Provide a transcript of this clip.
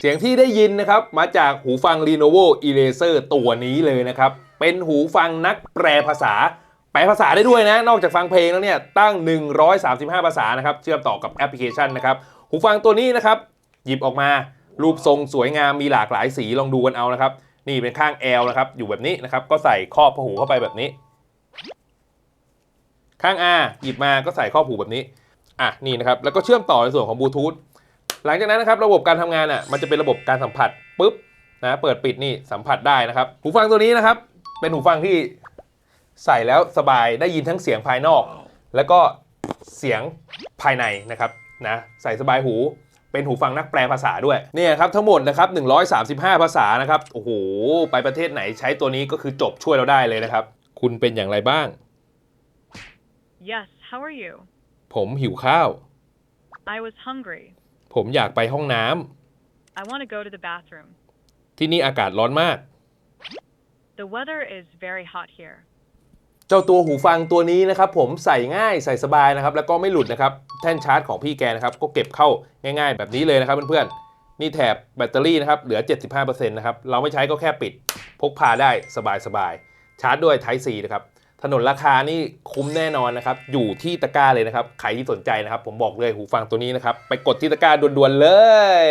เสียงที่ได้ยินนะครับมาจากหูฟัง Lenovo Eraser ตัวนี้เลยนะครับ เป็นหูฟังนักแปลภาษา แปลภาษาได้ด้วยนะ นอกจากฟังเพลงแล้วเนี่ยตั้ง 135 ภาษานะครับ เชื่อมต่อกับแอปพลิเคชันนะครับ หูฟังตัวนี้นะครับ หยิบออกมารูปทรงสวยงามมีหลากหลายสีลองดูกันเอานะครับ นี่เป็นข้าง L นะครับอยู่แบบนี้นะครับก็ใส่ครอบหูเข้าไปแบบนี้ ข้าง R หยิบมาก็ใส่ครอบหูแบบนี้อะนี่นะครับแล้วก็เชื่อมต่อในส่วนของบลูทูธ หลังจากนั้นนะครับระบบการทำงานอะมันจะเป็นระบบการสัมผัสปุ๊บนะเปิดปิดนี่สัมผัสได้นะครับ หูฟังตัวนี้นะครับ เป็นหูฟังที่ใส่แล้วสบายได้ยินทั้งเสียงภายนอก แล้วก็เสียงภายในนะครับนะใส่สบายหูเป็นหูฟังนักแปลภาษาด้วยเนี่ยครับทั้งหมดนะครับ135 ภาษานะครับโอ้โหไปประเทศไหนใช้ตัวนี้ก็คือจบช่วยเราได้เลยนะครับ คุณเป็นอย่างไรบ้าง Yes, how are you? ผมหิวข้าว I was hungry. ผมอยากไปห้องน้ำ I want to go to the bathroom. ที่นี่อากาศร้อนมาก The weather is very hot here. เจ้าตัวหูฟังตัวนี้นะครับ ผมใส่ง่ายใส่สบายนะครับ แล้วก็ไม่หลุดนะครับ แท่นชาร์จของพี่แกนะครับ ก็เก็บเข้าง่าย ๆ แบบนี้เลยนะครับเพื่อนๆนี่แถบแบตเตอรี่นะครับเหลือ 75%นะครับเราไม่ใช้ก็แค่ปิด พกพาได้สบายๆชาร์จด้วย Type C นะครับ ถนนราคานี่คุ้มแน่นอนนะครับ อยู่ที่ตะกร้าเลยนะครับ ใครที่สนใจนะครับ ผมบอกเลยหูฟังตัวนี้นะครับ ไปกดที่ตะกร้าด่วนๆเลย